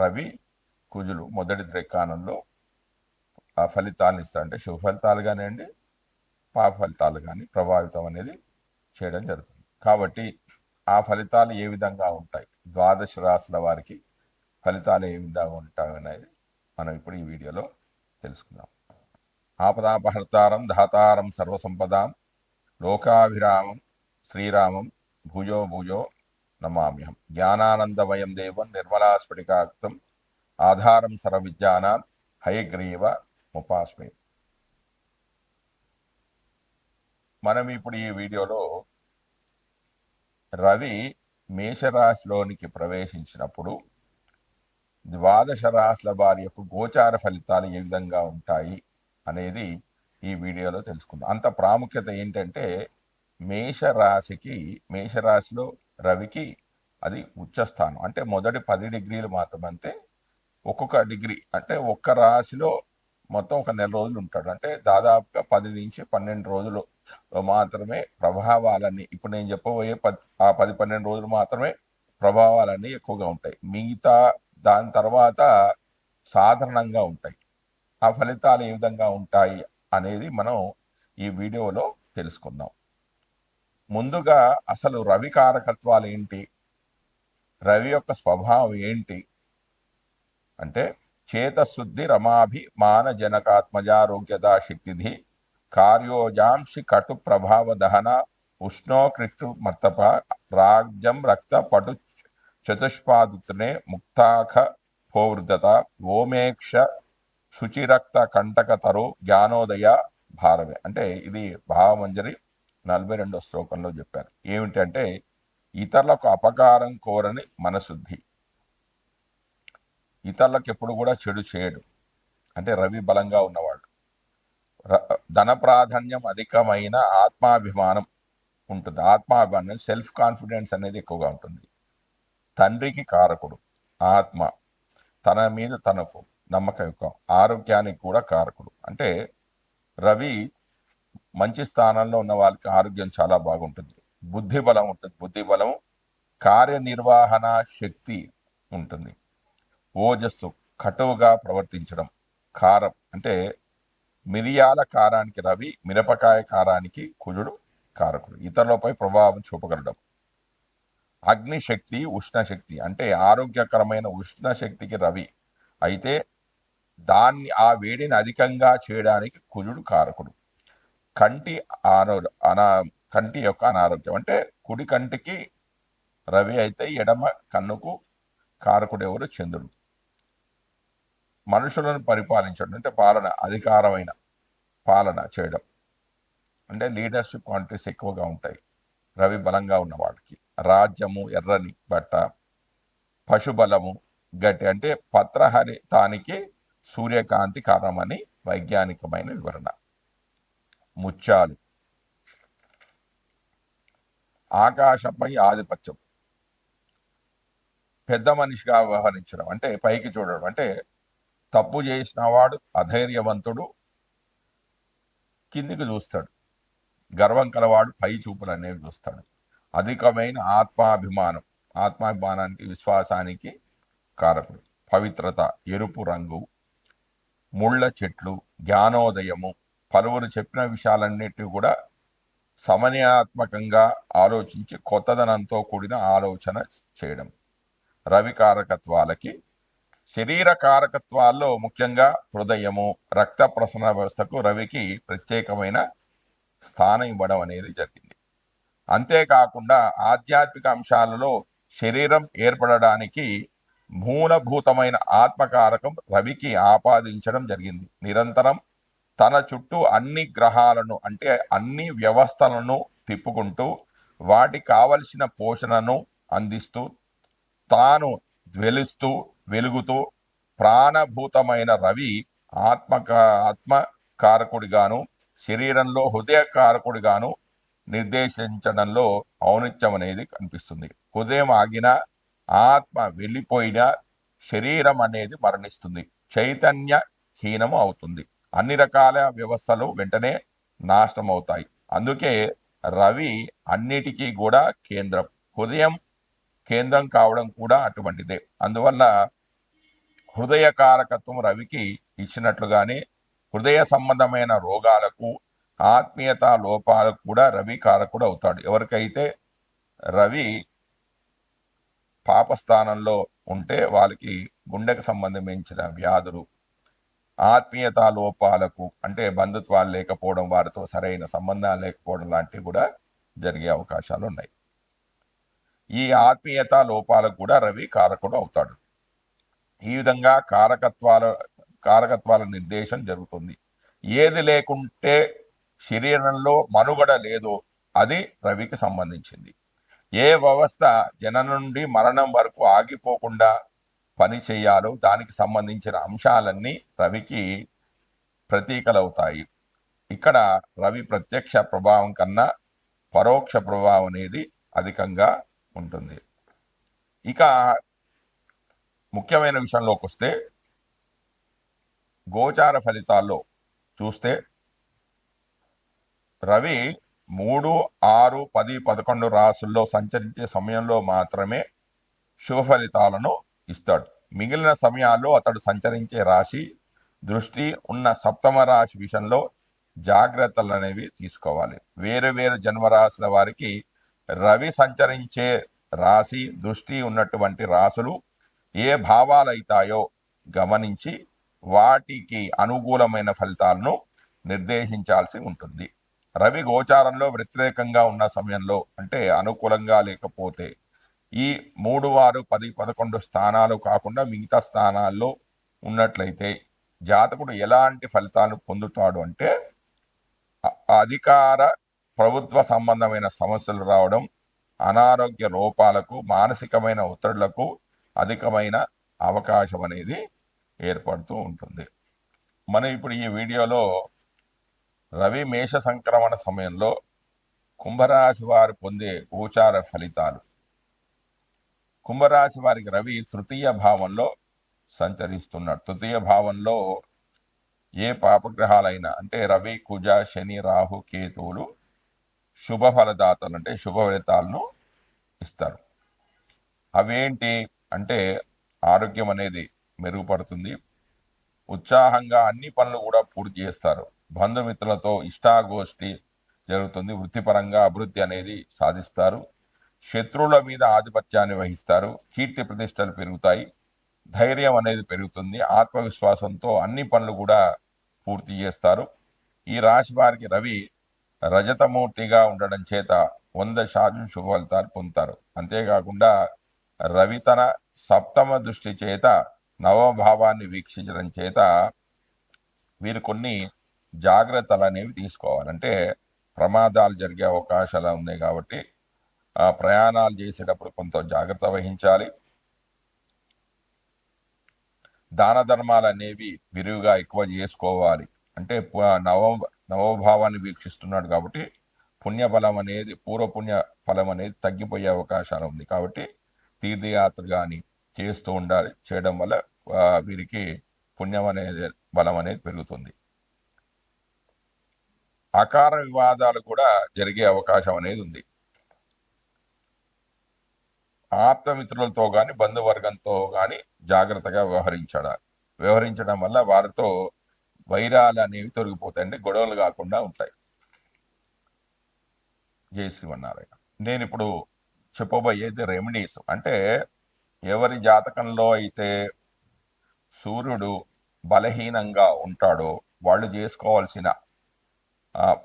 రవి కుజులు మొదటి ద్రెక్కానంలో ఆ ఫలితాలను ఇస్తారు అంటే శుభ ఫలితాలు కానివ్వండి పాప ఫలితాలు కానీ ప్రభావితం అనేది చేయడం జరుగుతుంది. కాబట్టి ఆ ఫలితాలు ఏ విధంగా ఉంటాయి? ద్వాదశ రాశుల వారికి ఫలితాలు ఏ విధంగా ఉంటాయి అనేది మనం ఇప్పుడు ఈ వీడియోలో తెలుసుకుందాం. ఆపదాపహర్తారం ధాతారం సర్వసంపదాం లోకాభిరామం శ్రీరామం భుజో భుజో నమామ్యహం. జ్ఞానానందమయం దేవం నిర్మలాస్ఫటికాక్తం ఆధారం సర్వవిద్యానాం హయగ్రీవ ముపాస్మి. మనం ఇప్పుడు ఈ వీడియోలో రవి మేషరాశిలోనికి ప్రవేశించినప్పుడు ద్వాదశ రాశుల వారి యొక్క గోచార ఫలితాలు ఏ విధంగా ఉంటాయి అనేది ఈ వీడియోలో తెలుసుకుందాం. అంత ప్రాముఖ్యత ఏంటంటే మేషరాశికి మేషరాశిలో రవికి అది ఉచ్చస్థానం అంటే మొదటి పది డిగ్రీలు మాత్రమంతే అంటే ఒక్కొక్క డిగ్రీ అంటే ఒక్క రాశిలో మొత్తం ఒక నెల రోజులు ఉంటాడు. అంటే దాదాపుగా పది నుంచి పన్నెండు రోజులు మాత్రమే ప్రభావాలన్నీ ఇప్పుడు నేను చెప్పబోయే పది ఆ పది పన్నెండు రోజులు మాత్రమే ప్రభావాలన్నీ ఎక్కువగా ఉంటాయి. మిగతా దాని తర్వాత సాధారణంగా ఉంటాయి. ఆ ఫలితాలు ఏ విధంగా ఉంటాయి అనేది మనం ఈ వీడియోలో తెలుసుకుందాం. ముందుగా అసలు రవి కారకత్వాలు ఏంటి? రవి యొక్క స్వభావం ఏంటి? అంటే చేతశుద్ధి రమాభి మానజనకాత్మజారోగ్యదా శక్తిధి కార్యోజాంసి కటు ప్రభావ దహన ఉష్ణోకృష్టు మర్తప రాజ్యం రక్త పటు చతుష్పాదుతనే ముక్తాఖ భోవృద్ధత ఓమేక్ష శుచిరక్త కంటక తరు జ్ఞానోదయ భారవే అంటే ఇది భావమంజరి నలభై రెండో శ్లోకంలో చెప్పారు. ఏమిటంటే ఇతరులకు అపకారం కోరని మనశుద్ధి. ఇతరులకు ఎప్పుడు కూడా చెడు చేయడు. అంటే రవి బలంగా ఉన్నవాడు. ధన ప్రాధాన్యం అధికమైన ఆత్మాభిమానం ఉంటుంది. ఆత్మాభిమానం సెల్ఫ్ కాన్ఫిడెన్స్ అనేది ఎక్కువగా ఉంటుంది. తండ్రికి కారకుడు ఆత్మ. తన మీద తనకు నమ్మకం ఎక్కువ. ఆరోగ్యానికి కూడా కారకుడు. అంటే రవి మంచి స్థానంలో ఉన్న వాళ్ళకి ఆరోగ్యం చాలా బాగుంటుంది. బుద్ధి బలం ఉంటుంది. బుద్ధి బలం కార్యనిర్వహణ శక్తి ఉంటుంది. ఓజస్సు కటువుగా ప్రవర్తించడం. కారం అంటే మిరియాల కారానికి రవి మిరపకాయ కారానికి కుజుడు కారకుడు. ఇతరులపై ప్రభావం చూపగలడం. అగ్నిశక్తి ఉష్ణశక్తి అంటే ఆరోగ్యకరమైన ఉష్ణశక్తికి రవి. అయితే దాన్ని ఆ వేడిని అధికంగా చేయడానికి కుజుడు కారకుడు. కంటి ఆరో అనా కంటి యొక్క అనారోగ్యం. అంటే కుడి కంటికి రవి అయితే ఎడమ కన్నుకు కారకుడెవరు చంద్రుడు. మనుషులను పరిపాలించడం అంటే పాలన అధికారమైన పాలన చేయడం. అంటే లీడర్షిప్ క్వాంటిటీస్ ఎక్కువగా ఉంటాయి. రవి బలంగా ఉన్న రాజ్యము ఎర్రని బట్ట పశుబలము గట్టి అంటే పత్రహరితానికి సూర్యకాంతి కారణమని వైజ్ఞానికమైన వివరణ. ముత్యాలు. ఆకాశంపై ఆధిపత్యం. పెద్ద మనిషిగా వ్యవహరించడం. అంటే పైకి చూడడం. అంటే తప్పు చేసిన వాడు అధైర్యవంతుడు కిందికి చూస్తాడు. గర్వం కలవాడు పై చూపులు అనేవి చూస్తాడు. అధికమైన ఆత్మాభిమానం. ఆత్మాభిమానానికి విశ్వాసానికి కారకుడు. పవిత్రత ఎరుపు రంగు ముళ్ళ చెట్లు జ్ఞానోదయము పలువురు చెప్పిన విషయాలన్నిటి కూడా సమన్యాత్మకంగా ఆలోచించి కొత్తదనంతో కూడిన ఆలోచన చేయడం. రవి కారకత్వాలకి శరీర కారకత్వాల్లో ముఖ్యంగా హృదయము రక్త ప్రసరణ వ్యవస్థకు రవికి ప్రత్యేకమైన స్థానం ఇవ్వడం అనేది జరిగింది. అంతేకాకుండా ఆధ్యాత్మిక అంశాలలో శరీరం ఏర్పడడానికి మూలభూతమైన ఆత్మకారకం రవికి ఆపాదించడం జరిగింది. నిరంతరం తన చుట్టూ అన్ని గ్రహాలను అంటే అన్ని వ్యవస్థలను తిప్పుకుంటూ వాటికి కావలసిన పోషణను అందిస్తూ తాను జ్వలిస్తూ వెలుగుతూ ప్రాణభూతమైన రవి ఆత్మక ఆత్మకారకుడిగాను శరీరంలో హృదయ కారకుడిగాను నిర్దేశించడంలో ఔనిత్యం అనేది కనిపిస్తుంది. హృదయం ఆగిన ఆత్మ వెళ్ళిపోయిన శరీరం అనేది మరణిస్తుంది. చైతన్య హీనము అవుతుంది. అన్ని రకాల వ్యవస్థలు వెంటనే నాశనం అవుతాయి అందుకే రవి అన్నిటికీ కూడా కేంద్రం. హృదయం కేంద్రం కావడం కూడా అటువంటిదే. అందువల్ల హృదయ కారకత్వం రవికి ఇచ్చినట్లుగానే హృదయ సంబంధమైన రోగాలకు ఆత్మీయత లోపాలకు కూడా రవి కారకుడు అవుతాడు. ఎవరికైతే రవి పాపస్థానంలో ఉంటే వాళ్ళకి గుండెకు సంబంధించిన వ్యాధులు ఆత్మీయత లోపాలకు అంటే బంధుత్వాలు లేకపోవడం వారితో సరైన సంబంధాలు లేకపోవడం లాంటివి కూడా జరిగే అవకాశాలు ఉన్నాయి. ఈ ఆత్మీయత లోపాలకు కూడా రవి కారకుడు అవుతాడు. ఈ విధంగా కారకత్వాల కారకత్వాల నిర్దేశం జరుగుతుంది. ఏది లేకుంటే శరీరంలో మనుగడ లేదో అది రవికి సంబంధించింది. ఏ వ్యవస్థ జనం నుండి మరణం వరకు ఆగిపోకుండా పని చేయాలో దానికి సంబంధించిన అంశాలన్నీ రవికి ప్రతీకలవుతాయి. ఇక్కడ రవి ప్రత్యక్ష ప్రభావం కన్నా పరోక్ష ప్రభావం అనేది అధికంగా ఉంటుంది. ఇక ముఖ్యమైన విషయంలోకి వస్తే గోచార ఫలితాల్లో చూస్తే రవి మూడు ఆరు పది పదకొండు రాసుల్లో సంచరించే సమయంలో మాత్రమే శుభ ఫలితాలను ఇస్తాడు. మిగిలిన సమయాల్లో అతడు సంచరించే రాశి దృష్టి ఉన్న సప్తమ రాశి విషయంలో జాగ్రత్తలు అనేవి తీసుకోవాలి. వేరు వేరు జన్మరాశుల వారికి రవి సంచరించే రాశి దృష్టి ఉన్నటువంటి రాసులు ఏ భావాలు అవుతాయో గమనించి వాటికి అనుకూలమైన ఫలితాలను నిర్దేశించాల్సి ఉంటుంది. రవి గోచారంలో వ్యతిరేకంగా ఉన్న సమయంలో అంటే అనుకూలంగా లేకపోతే ఈ మూడు వారు పది పదకొండు స్థానాలు కాకుండా మిగతా స్థానాల్లో ఉన్నట్లయితే జాతకుడు ఎలాంటి ఫలితాలు పొందుతాడు అంటే అధికార ప్రభుత్వ సంబంధమైన సమస్యలు రావడం అనారోగ్య లోపాలకు మానసికమైన ఒత్తిడులకు అధికమైన అవకాశం అనేది ఏర్పడుతూ ఉంటుంది. మనం ఇప్పుడు ఈ వీడియోలో రవి మేష సంక్రమణ సమయంలో కుంభరాశి వారు పొందే గోచార ఫలితాలు కుంభరాశి వారికి రవి తృతీయ భావంలో సంచరిస్తున్నాడు తృతీయ భావంలో ఏ పాపగ్రహాలైనా అంటే రవి కుజ శని రాహు కేతువులు శుభ ఫలదాతలు అంటే శుభ ఫలితాలను ఇస్తారు. అవేంటి అంటే ఆరోగ్యం అనేది మెరుగుపడుతుంది. ఉత్సాహంగా అన్ని పనులు కూడా పూర్తి చేస్తారు. బంధుమిత్రులతో ఇష్టాగోష్ఠి జరుగుతుంది. వృత్తిపరంగా అభివృద్ధి అనేది సాధిస్తారు. శత్రువుల మీద ఆధిపత్యాన్ని వహిస్తారు. కీర్తి ప్రతిష్టలు పెరుగుతాయి. ధైర్యం అనేది పెరుగుతుంది. ఆత్మవిశ్వాసంతో అన్ని పనులు కూడా పూర్తి చేస్తారు. ఈ రాశి వారికి రవి రజతమూర్తిగా ఉండడం చేత వంద శాతం శుభ ఫలితాలు పొందుతారు. అంతేకాకుండా రవి తన సప్తమ దృష్టి చేత నవభావాన్ని వీక్షించడం చేత వీరు కొన్ని జాగ్రత్తలు అనేవి తీసుకోవాలంటే ప్రమాదాలు జరిగే అవకాశాలు ఉన్నాయి కాబట్టి ఆ ప్రయాణాలు చేసేటప్పుడు కొంత జాగ్రత్త వహించాలి. దాన ధర్మాలు అనేవి విరివిగా ఎక్కువ చేసుకోవాలి. అంటే నవ నవభావాన్ని వీక్షిస్తున్నాడు కాబట్టి పుణ్యఫలం అనేది పూర్వపుణ్య ఫలం అనేది తగ్గిపోయే అవకాశాలు ఉంది. కాబట్టి తీర్థయాత్ర కానీ చేస్తూ ఉండాలి. చేయడం వల్ల వీరికి పుణ్యం అనేది బలం అనేది పెరుగుతుంది. అకార వివాదాలు కూడా జరిగే అవకాశం అనేది ఉంది. ఆప్తమిత్రులతో కానీ బంధువర్గంతో కానీ జాగ్రత్తగా వ్యవహరించడం వ్యవహరించడం వల్ల వారితో వైరాలు అనేవి తొలగిపోతాయండి గొడవలు కాకుండా ఉంటాయి. జై శ్రీమన్నారాయణ. నేను ఇప్పుడు చెప్పబోయేది రెమెడీస్ అంటే ఎవరి జాతకంలో అయితే సూర్యుడు బలహీనంగా ఉంటాడో వాళ్ళు చేసుకోవాల్సిన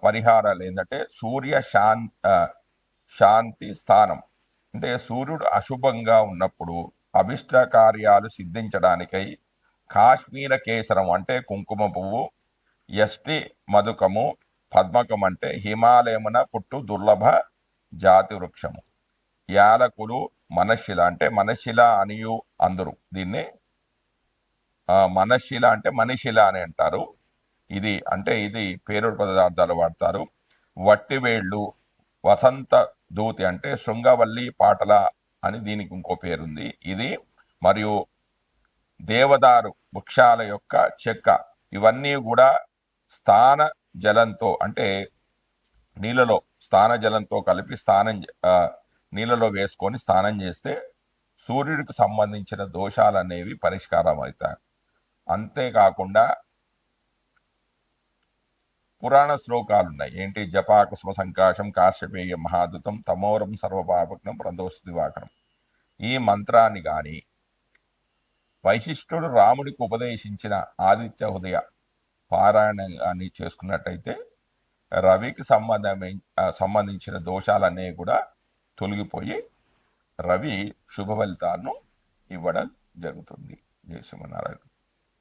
పరిహారాలు ఏంటంటే సూర్య శాం శాంతి స్థానం. అంటే సూర్యుడు అశుభంగా ఉన్నప్పుడు అభిష్ట కార్యాలు సిద్ధించడానికై కాశ్మీర కేసరం అంటే కుంకుమ పువ్వు ఎస్టి మధుకము పద్మకం అంటే హిమాలయమున పుట్టు దుర్లభ జాతి వృక్షము. యాలకులు మనశిల అంటే మనశిల అనియు అందరు దీన్ని ఆ, మనశిల అంటే మనిషిల అని అంటారు. ఇది అంటే ఇది పేరు పదార్థాలు వాడతారు. వట్టివేళ్ళు వసంత దూతి అంటే శృంగవల్లి పాటల అని దీనికి ఇంకో పేరుంది. ఇది మరియు దేవదారు వృక్షాల యొక్క చెక్క. ఇవన్నీ కూడా స్థాన జలంతో అంటే నీళ్ళలో స్నాన జలంతో కలిపి స్నానం నీళ్ళలో వేసుకొని స్నానం చేస్తే సూర్యుడికి సంబంధించిన దోషాలు అనేవి పరిష్కారం అవుతాయి అంతేకాకుండా పురాణ శ్లోకాలు ఉన్నాయి ఏంటి? జపాకుష్మ సంకాశం కాశ్యపేయ మహాదుతం తమోరం సర్వపాపజ్ఞం ప్రదోష ఈ మంత్రాన్ని కానీ వైశిష్ఠుడు రాముడికి ఉపదేశించిన ఆదిత్య హృదయ పారాయణాన్ని చేసుకున్నట్టయితే రవికి సంబంధమే సంబంధించిన దోషాలన్నీ కూడా తొలగిపోయి రవి శుభ ఫలితాలను ఇవ్వడం జరుగుతుంది. జయ శ్రీమన్నారాయణ.